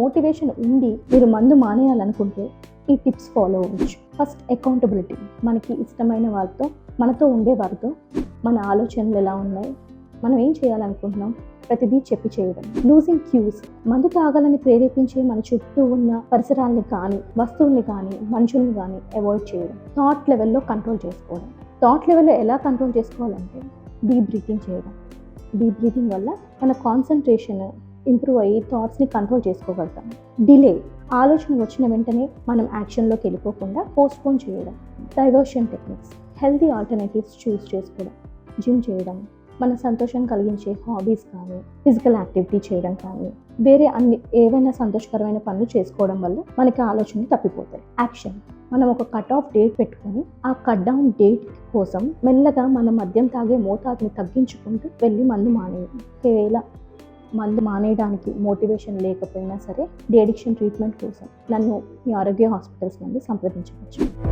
Motivation ఉండి మీరు మందు మానేయాలనుకుంటే ఈ టిప్స్ ఫాలో అవ్వచ్చు. ఫస్ట్ అకౌంటబిలిటీ మనకి ఇష్టమైన వారితో మనతో ఉండే వారితో మన ఆలోచనలు ఎలా ఉన్నాయి మనం ఏం చేయాలనుకుంటున్నాం ప్రతిదీ చెప్పి చేయడం. లూజింగ్ క్యూస్ మందు తాగాలని ప్రేరేపించే మన చుట్టూ ఉన్న పరిసరాల్ని కానీ వస్తువుల్ని కానీ మనుషుల్ని కానీ అవాయిడ్ చేయడం. థాట్ లెవెల్లో కంట్రోల్ చేసుకోవడం. థాట్ లెవెల్లో ఎలా కంట్రోల్ చేసుకోవాలంటే డీప్ బ్రీతింగ్ చేయడం. డీప్ బ్రీతింగ్ వల్ల మన కాన్సన్ట్రేషన్ ఇంప్రూవ్ అయ్యి థాట్స్ని కంట్రోల్ చేసుకోగలుగుతాం. డిలే ఆలోచన వచ్చిన వెంటనే మనం యాక్షన్లోకి వెళ్ళిపోకుండా పోస్ట్పోన్ చేయడం. Diversion techniques healthy alternatives choose చేసుకోవడం. జిమ్ చేయడం మన సంతోషం కలిగించే హాబీస్ కానీ ఫిజికల్ యాక్టివిటీ చేయడం కానీ వేరే అన్ని ఏవైనా సంతోషకరమైన పనులు చేసుకోవడం వల్ల మనకి ఆలోచనలు తప్పిపోతాయి. యాక్షన్ మనం ఒక కట్ ఆఫ్ డేట్ పెట్టుకొని ఆ కట్ డౌన్ డేట్ కోసం మెల్లగా మన మద్యం తాగే మోతాదుని తగ్గించుకుంటూ వెళ్ళి మందు మానేయడం. ఒకవేళ మందు మానేయడానికి మోటివేషన్ లేకపోయినా సరే డి అడిక్షన్ ట్రీట్మెంట్ కోసం నన్ను మీ ఆరోగ్య హాస్పిటల్స్ నుండి సంప్రదించవచ్చు.